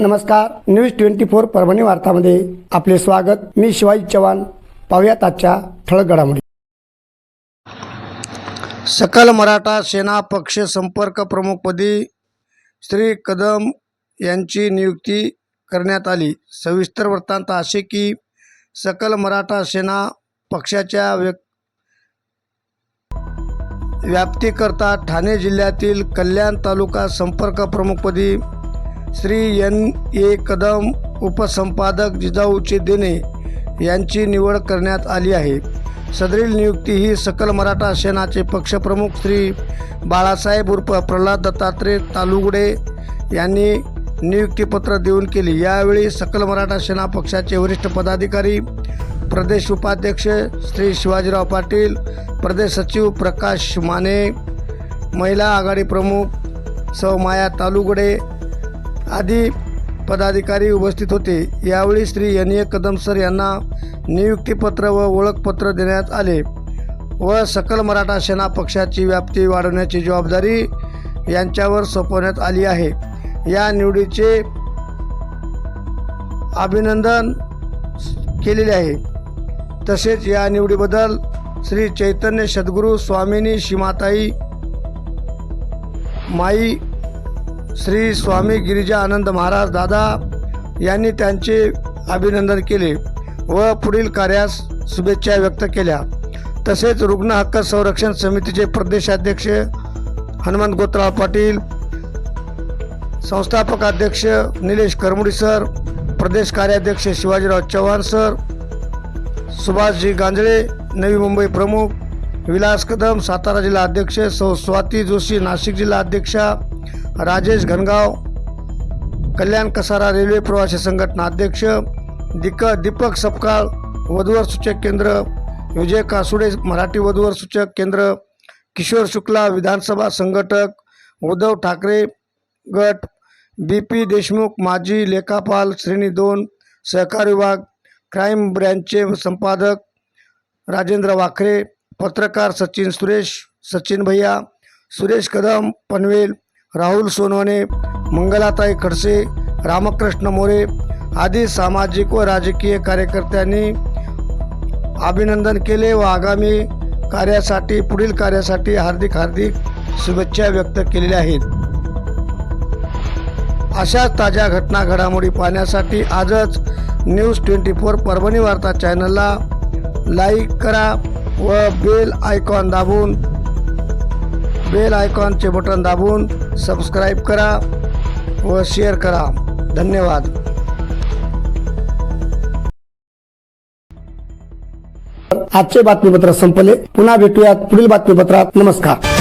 नमस्कार. News twenty four Parbhani वार्तामध्ये आपले स्वागत. मी शिवाजी चव्हाण. पाहुयात आजच्या ठळक घडामोडी. सकल मराठा सेना पक्ष संपर्क प्रमुखपदी श्री कदम यांची नियुक्ती करण्यात आली. सविस्तर वृत्तांत असे की सकल मराठा सेना पक्षाच्या व्य व्याप्तीकरता ठाणे जिल्ह्यातील कल्याण तालुका संपर्क प्रमुखपदी श्री एन ए कदम उपसंपादक जिजाऊचे देणे यांची निवड करण्यात आली आहे. सदरील नियुक्ती ही सकल मराठा सेनाचे पक्षप्रमुख श्री बाळासाहेब उर्फ प्रल्हाद दत्तात्रय तालुगडे यांनी नियुक्तीपत्र देऊन केली. यावेळी सकल मराठा सेना पक्षाचे वरिष्ठ पदाधिकारी प्रदेश उपाध्यक्ष श्री शिवाजीराव पाटील प्रदेश सचिव प्रकाश माने महिला आघाडी प्रमुख सौ माया तालुगडे आदी पदाधिकारी उपस्थित होते. यावेळी Shri N A Kadam sir यांना नियुक्तीपत्र व ओळखपत्र देण्यात आले. व सकल मराठा सेना पक्षाची व्याप्ती वाढवण्याची जबाबदारी यांच्यावर सोपवण्यात आली आहे. या निवडीचे अभिनंदन केलेले आहे. तसेच या निवडीबद्दल श्री चैतन्य सद्गुरू स्वामिनी शिमाताई माई श्री स्वामी गिरिजा आनंद महाराज दादा यांनी त्यांचे अभिनंदन केले व पुढील कार्यास शुभेच्छा व्यक्त केल्या. तसेच रुग्ण हक्क संरक्षण समितीचे प्रदेशाध्यक्ष हनुमंत गोत्राळ पाटील संस्थापक अध्यक्ष निलेश करमुडी सर प्रदेश कार्याध्यक्ष शिवाजीराव चव्हाण सर सुभाषजी गांजळे नवी मुंबई प्रमुख विलास कदम सातारा जिल्हा अध्यक्ष सौ स्वाती जोशी नाशिक जिल्हा अध्यक्षा राजेश घनगाव कल्याण कसारा रेल्वे प्रवासी संघटना अध्यक्ष दिक दीपक सपकाळ वधूवर सूचक केंद्र विजय कासुडे मराठी वधूवर सूचक केंद्र किशोर शुक्ला विधानसभा संघटक उद्धव ठाकरे गट बी पी देशमुख माजी लेखापाल श्रेणी दोन सहकार विभाग क्राईम ब्रँचचे संपादक राजेंद्र वाखरे पत्रकार सचिन सुरेश सचिन भैया सुरेश कदम पनवेल राहुल सोनवणे मंगलाताई खडसे रामकृष्ण मोरे आदी सामाजिक व राजकीय कार्यकर्त्यांनी अभिनंदन केले व आगामी कार्यासाठी पुढील कार्यासाठी हार्दिक हार्दिक शुभेच्छा व्यक्त केलेल्या आहेत. अशाच ताज्या घटना घडामोडी पाहण्यासाठी आजच न्यूज ट्वेंटी फोर परभणी वार्ता चॅनलला लाईक करा व बेल आयकॉन दाबून बेल आयकॉनचे बटन दाबून सबस्क्राईब करा व शेअर करा. धन्यवाद. आजचे बातमीपत्र संपले. पुन्हा भेटूयात पुढील बातमीपत्रात. नमस्कार.